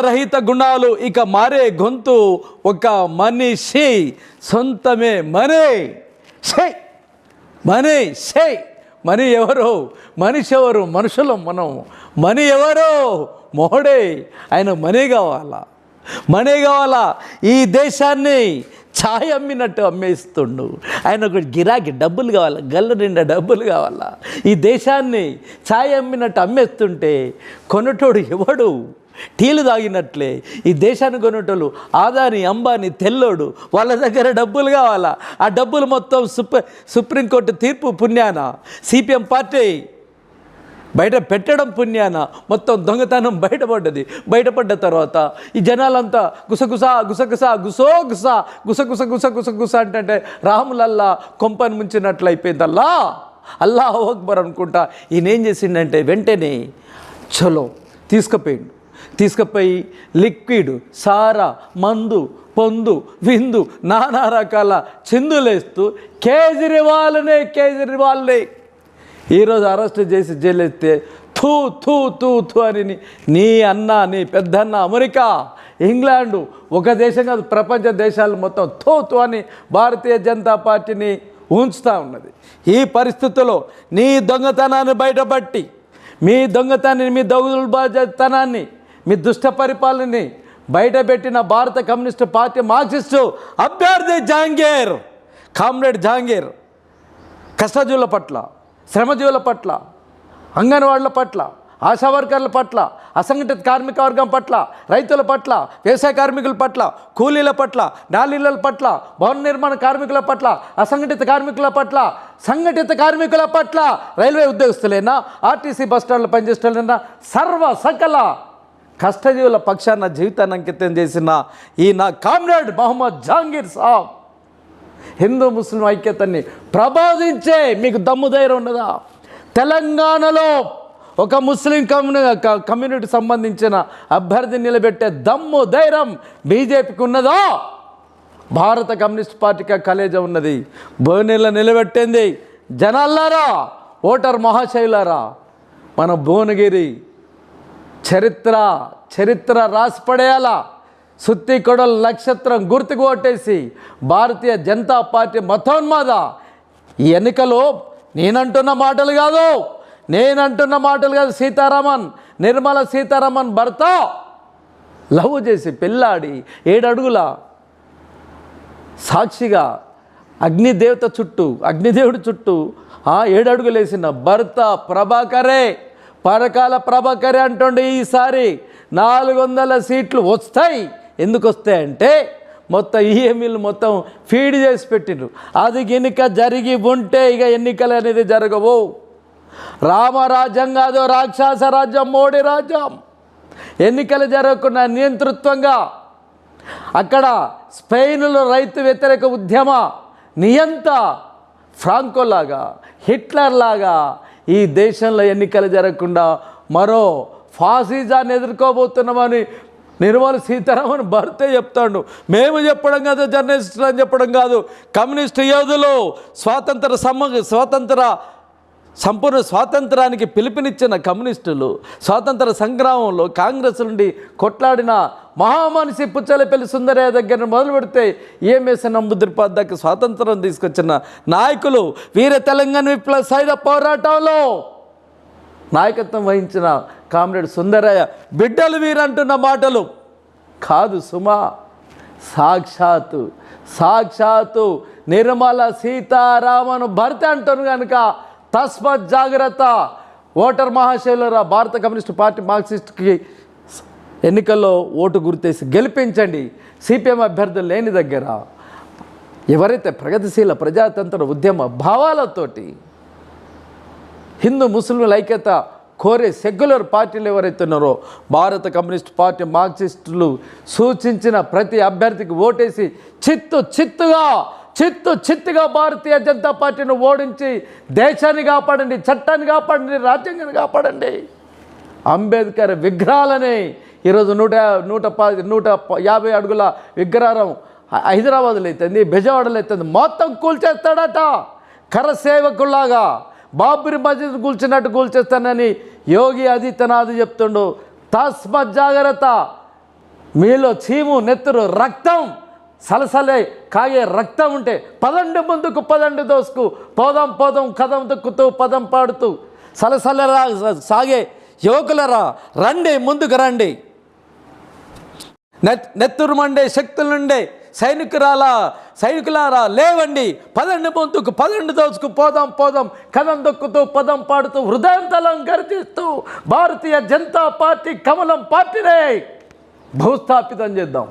రహిత గుణాలు ఇక మారే గొంతు ఒక మనిషి సొంతమే మనే షే మనీ షే. మనీ ఎవరు? మనిషి ఎవరు? మనుషులం మనం. మనీ ఎవరు? మొహడే. ఆయన మనీ కావాలా? మనీ కావాలా? ఈ దేశాన్ని ఛాయ్ అమ్మినట్టు అమ్మేస్తుండు. ఆయన ఒక గిరాకీ డబ్బులు కావాలా? గల్ల నిండా డబ్బులు కావాలా? ఈ దేశాన్ని ఛాయ్ అమ్మినట్టు అమ్మేస్తుంటే కొనటోడు ఎవడు? టీలు తాగినట్లే. ఈ దేశాన్ని కొనేటోళ్ళు ఆదాని అంబాని తెల్లోడు వాళ్ళ దగ్గర డబ్బులు కావాలా? ఆ డబ్బులు మొత్తం సుప్ర సుప్రీంకోర్టు తీర్పు పుణ్యాన? సిపిఎం పార్టీ బయట పెట్టడం పుణ్యాన? మొత్తం దొంగతనం బయటపడ్డది. బయటపడ్డ తర్వాత ఈ జనాలంతా గుసగుస గుసగుస గుసో గుస గుసగుస గుస గుస గుస అంటే రాములల్లా కొంపని ముంచినట్లు అయిపోయిందల్లా? అల్లా అక్బర్ అనుకుంటా. ఈయన ఏం చేసిండంటే వెంటనే చలో తీసుకుపోయిండు. తీసుకుపోయి లిక్విడ్ సారా మందు పొందు విందు నానా రకాల చిందులేస్తూ కేజ్రీవాల్నే కేజ్రీవాల్నే ఈరోజు అరెస్ట్ చేసి జైలేస్తే థూ థూ థూ థూ అని నీ- అన్న నీ పెద్దన్న అమెరికా ఇంగ్లాండు ఒక దేశం కాదు ప్రపంచ దేశాలు మొత్తం థూ థూ అని భారతీయ జనతా పార్టీని ఉంచుతూ ఉన్నది. ఈ పరిస్థితుల్లో నీ దొంగతనాన్ని బయటపట్టి మీ దొంగతనాన్ని మీ దొంగతనాన్ని మీ దుష్ట పరిపాలనని బయటపెట్టిన భారత కమ్యూనిస్టు పార్టీ మార్క్సిస్టు అభ్యర్థి జహాంగీర్ కామ్రేడ్ జహాంగీర్ కష్టజీవుల పట్ల శ్రమజీవుల పట్ల అంగన్వాడుల పట్ల ఆశా వర్కర్ల పట్ల అసంఘటిత కార్మిక వర్గం పట్ల రైతుల పట్ల వ్యవసాయ కార్మికుల పట్ల కూలీల పట్ల నాలీల పట్ల భవన నిర్మాణ కార్మికుల పట్ల అసంఘటిత కార్మికుల పట్ల సంఘటిత కార్మికుల పట్ల రైల్వే ఉద్యోగస్తులైనా ఆర్టీసీ బస్ స్టాండ్లో పనిచేసేటైనా సర్వ సకల కష్టజీవుల పక్షాన జీవితాన్ని అంకితం చేసిన ఈ నా కామ్రేడ్ మహమ్మద్ జహాంగీర్ సాబ్. హిందూ ముస్లిం ఐక్యతని ప్రబోధించే మీకు దమ్ము ధైర్యం ఉన్నదా? తెలంగాణలో ఒక ముస్లిం కమ్యూని కమ్యూనిటీ సంబంధించిన అభ్యర్థి నిలబెట్టే దమ్ము ధైర్యం బీజేపీకి ఉన్నదో? భారత కమ్యూనిస్ట్ పార్టీకి కలేజ ఉన్నది. భువనీల నిలబెట్టింది జనాల్లారా ఓటర్ మహాశైలారా. మన భువనగిరి చరిత్ర చరిత్ర రాసి పడేయాలా సుత్తి కొడల నక్షత్రం గుర్తుకు కొట్టేసి భారతీయ జనతా పార్టీ మతోన్మాద. ఈ ఎన్నికలో నేనంటున్న మాటలు కాదు. నేనంటున్న మాటలు కాదు సీతారామన్. నిర్మల సీతారామన్ భర్త. లవ్ చేసి పెళ్ళాడి ఏడడుగుల సాక్షిగా అగ్నిదేవత చుట్టూ అగ్నిదేవుడి చుట్టూ ఆ ఏడడుగులేసిన భర్త ప్రభాకరే. పరకాల ప్రభాకరే అంటుండే ఈసారి నాలుగు వందల సీట్లు వస్తాయి. ఎందుకు వస్తాయంటే మొత్తం ఈఎంఈలు మొత్తం ఫీడ్ చేసి పెట్టిండ్రు. అది ఎన్నిక జరిగి ఉంటే ఇక ఎన్నికలు అనేది జరగవు. రామరాజ్యం కాదు రాక్షస రాజ్యం మోడీ రాజ్యం. ఎన్నికలు జరగకుండా నియంతృత్వంగా అక్కడ స్పెయిన్లో రైతు వ్యతిరేక ఉద్యమ నియంత ఫ్రాంకోలాగా హిట్లర్ లాగా ఈ దేశంలో ఎన్నికలు జరగకుండా మరో ఫాసిజాన్ని ఎదుర్కోబోతున్నామని నిర్మల సీతారామన్ భర్తే చెప్తాడు. మేము చెప్పడం కాదు జర్నలిస్టులు అని చెప్పడం కాదు. కమ్యూనిస్ట్ యోధులు స్వాతంత్ర సమ స్వాతంత్ర సంపూర్ణ స్వాతంత్రానికి పిలుపునిచ్చిన కమ్యూనిస్టులు స్వాతంత్ర సంగ్రామంలో కాంగ్రెస్ నుండి కొట్లాడిన మహామనిషి పుచ్చలపల్లి సుందరయ్య దగ్గర మొదలు పెడితే ఈఎంఎస్ నంబుద్రిపాద్ స్వాతంత్రం తీసుకొచ్చిన నాయకులు వీర తెలంగాణ విప్లవ సైద పోరాటంలో నాయకత్వం వహించిన కామ్రేడ్ సుందరయ్య బిడ్డలు వీరంటున్న మాటలు కాదు సుమా సాక్షాత్తు సాక్షాత్తు నిర్మల సీతారామను భర్త అంటాను కనుక తస్మత్ జాగ్రత్త. ఓటర్ మహాశైలరా భారత కమ్యూనిస్ట్ పార్టీ మార్క్సిస్ట్కి ఎన్నికల్లో ఓటు గుర్తేసి గెలిపించండి. సిపిఎం అభ్యర్థులు లేని దగ్గర ఎవరైతే ప్రగతిశీల ప్రజాతంత్ర ఉద్యమ భావాలతోటి హిందూ ముస్లింల ఐక్యత కోరే సెక్యులర్ పార్టీలు ఎవరైతే ఉన్నారో భారత కమ్యూనిస్ట్ పార్టీ మార్క్సిస్టులు సూచించిన ప్రతి అభ్యర్థికి ఓటేసి చిత్తు చిత్తుగా చిత్తు చిత్తుగా భారతీయ జనతా పార్టీని ఓడించి దేశాన్ని కాపాడండి చట్టాన్ని కాపాడండి రాజ్యాంగాన్ని కాపాడండి. అంబేద్కర్ విగ్రహాలని ఈరోజు నూట నూట పది నూట యాభై అడుగుల విగ్రహం హైదరాబాద్లో అవుతుంది బెజవాడలో అవుతుంది మొత్తం కూల్చేస్తాడట. కరసేవకుల్లాగా బాబురి మస్జిద్ కూల్చినట్టు కూల్చేస్తానని యోగి ఆదిత్యనాథ్ చెప్తుండు. తస్మ జాగ్రత్త. మీలో చీము నెత్తురు రక్తం సలసలే కాగే రక్తం ఉంటే పదండు ముందుకు పదండు దోసుకు పోదాం పోదాం కథం దొక్కుతూ పదం పాడుతూ. సలసలరా సాగే యువకులరా రండి ముందుకు రండి. నెత్ నెత్తురు మండే శక్తులుండే సైనికురాలా సైనికులారా లేవండి పదండి ముందుకు పదండి దోచుకు పోదాం పోదాం కథం దొక్కుతూ పదం పాడుతూ హృదయంతలం గర్జిస్తూ భారతీయ జనతా పార్టీ కమలం పార్టీనే భూస్థాపితం చేద్దాం.